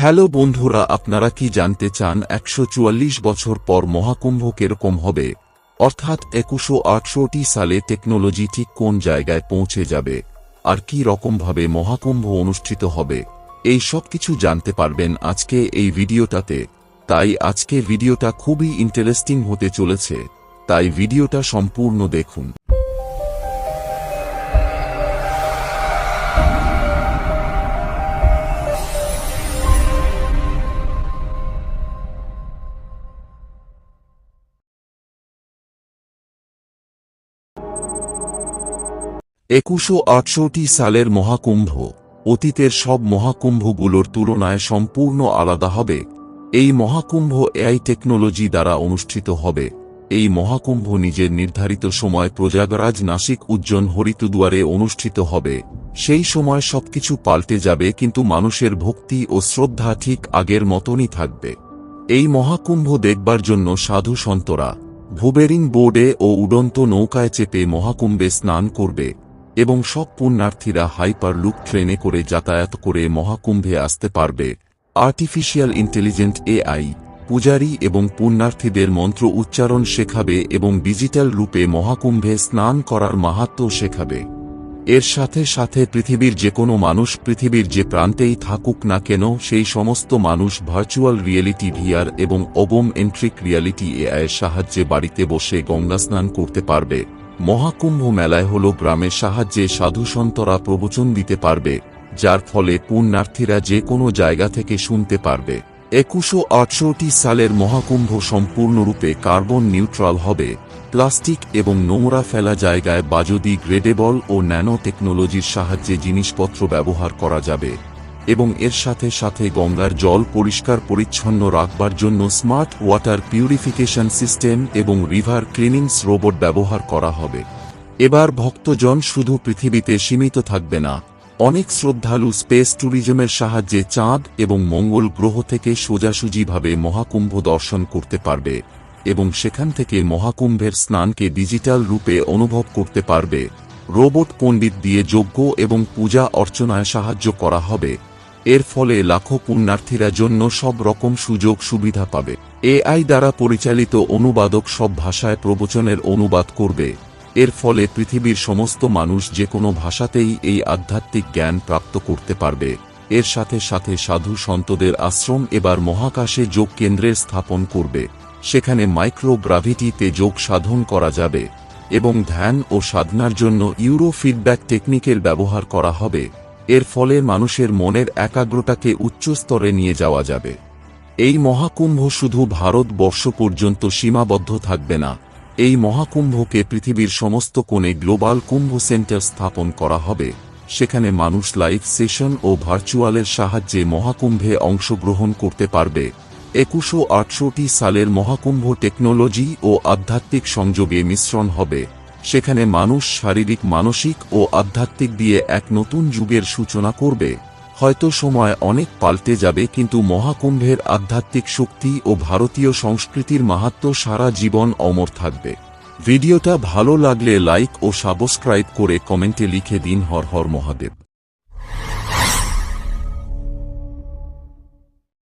Hello বন্ধুরা, আপনারা কি জানতে চান একশো চুয়াল্লিশ বছর পর মহাকুম্ভ কীরকম হবে? অর্থাৎ একুশো আটশোটি সালে টেকনোলজি ঠিক কোন জায়গায় পৌঁছে যাবে? আর কি রকমভাবে মহাকুম্ভ অনুষ্ঠিত হবে? এই সব কিছু জানতে পারবেন আজকে এই ভিডিওটাতে। তাই আজকে ভিডিওটা খুবই ইন্টারেস্টিং হতে চলেছে। তাই ভিডিওটা সম্পূর্ণ দেখুন। একুশো আটষট্টি সালের মহাকুম্ভ, অতীতের সব মহাকুম্ভগুলোর তুলনায় সম্পূর্ণ আলাদা হবে। এই মহাকুম্ভ এআই টেকনোলজি দ্বারা অনুষ্ঠিত হবে। এই মহাকুম্ভ নিজের নির্ধারিত সময় প্রজাগরাজ নাসিক উজ্জ্বল হরিতুদুয়ারে অনুষ্ঠিত হবে। সেই সময় সবকিছু পাল্টে যাবে কিন্তু মানুষের ভক্তি ও শ্রদ্ধা ঠিক আগের মতনই থাকবে। এই মহাকুম্ভ দেখবার জন্য সাধু সন্তরা ভুবেরিং বোর্ডে ও উড়ন্ত নৌকায় চেপে মহাকুম্ভে স্নান করবে এবং সব পুণ্যার্থীরা হাইপার লুক ট্রেনে করে যাতায়াত করে মহাকুম্ভে আসতে পারবে। আর্টিফিশিয়াল ইন্টেলিজেন্ট এআই, পূজারী এবং পুণ্যার্থীদের মন্ত্র উচ্চারণ শেখাবে এবং ডিজিটাল রূপে মহাকুম্ভে স্নান করার মাহাত্ম শেখাবে। এর সাথে সাথে পৃথিবীর যে কোনো মানুষ পৃথিবীর যে প্রান্তেই থাকুক না কেন, সেই সমস্ত মানুষ ভার্চুয়াল রিয়েলিটি ভিআর এবং অবম এন্ট্রিক রিয়ালিটি এআইয়ের সাহায্যে বাড়িতে বসে গঙ্গা স্নান করতে পারবে। মহাকুম্ভ মেলায় হল গ্রামের সাহায্যে সাধুসন্তরা প্রবচন দিতে পারবে, যার ফলে পুণ্যার্থীরা যে কোনো জায়গা থেকে শুনতে পারবে। একুশো আটষট্টি সালের মহাকুম্ভ সম্পূর্ণরূপে কার্বন নিউট্রাল হবে। প্লাস্টিক এবং নোংরা ফেলা জায়গায় বাজদি, গ্রেডেবল ও ন্যানো টেকনোলজির সাহায্যে জিনিসপত্র ব্যবহার করা যাবে এবং এর সাথে সাথে গঙ্গার জল পরিষ্কার পরিচ্ছন্ন রাখবার জন্য স্মার্ট ওয়াটার পিউরিফিকেশন সিস্টেম এবং রিভার ক্লিনিংস রোবট ব্যবহার করা হবে। এবার ভক্তজন শুধু পৃথিবীতে সীমিত থাকবে না, অনেক শ্রদ্ধালু স্পেস ট্যুরিজমের সাহায্যে চাঁদ এবং মঙ্গল গ্রহ থেকে সোজাসুজিভাবে মহাকুম্ভ দর্শন করতে পারবে। এবং সেখান থেকে মহাকুম্ভের স্নানকে ডিজিটাল রূপে অনুভব করতে পারবে। রোবট পণ্ডিত দিয়ে যজ্ঞ এবং পূজা অর্চনায় সাহায্য করা হবে। এর ফলে লাখো পুণ্যার্থীরা জন্য সব রকম সুযোগ সুবিধা পাবে। এআই দ্বারা পরিচালিত অনুবাদক সব ভাষায় প্রবচনের অনুবাদ করবে। এর ফলে পৃথিবীর সমস্ত মানুষ যে কোনো ভাষাতেই এই আধ্যাত্মিক জ্ঞান প্রাপ্ত করতে পারবে। এর সাথে সাথে সাধু সন্তদের আশ্রম এবার মহাকাশে যোগ কেন্দ্রের স্থাপন করবে। সেখানে মাইক্রোগ্রাভিটিতে যোগ সাধন করা যাবে, এবং ধ্যান ও সাধনার জন্য ইউরো ফিডব্যাক টেকনিকের ব্যবহার করা হবে। এর ফলে মানুষের মনের একাগ্রতাকে উচ্চ স্তরে নিয়ে যাওয়া যাবে। এই মহাকুম্ভ শুধু ভারতবর্ষ পর্যন্ত সীমাবদ্ধ থাকবে না, এই মহাকুম্ভকে পৃথিবীর সমস্ত কোণে গ্লোবাল কুম্ভ সেন্টার স্থাপন করা হবে। সেখানে মানুষ লাইভ সেশন ও ভার্চুয়ালের সাহায্যে মহাকুম্ভে অংশগ্রহণ করতে পারবে। একুশো আটষট্টি সালের মহাকুম্ভ টেকনোলজি ও আধ্যাত্মিক সংযোগে মিশ্রণ হবে। সেখানে মানুষ শারীরিক, মানসিক ও আধ্যাত্মিক দিয়ে এক নতুন যুগের সূচনা করবে। হয়তো সময় অনেক পাল্টে যাবে, কিন্তু মহাকুম্ভের আধ্যাত্মিক শক্তি ও ভারতীয় সংস্কৃতির মাহাত্ম সারা জীবন অমর থাকবে। ভিডিওটা ভালো লাগলে লাইক ও সাবস্ক্রাইব করে কমেন্টে লিখে দিন হর হর মহাদেব।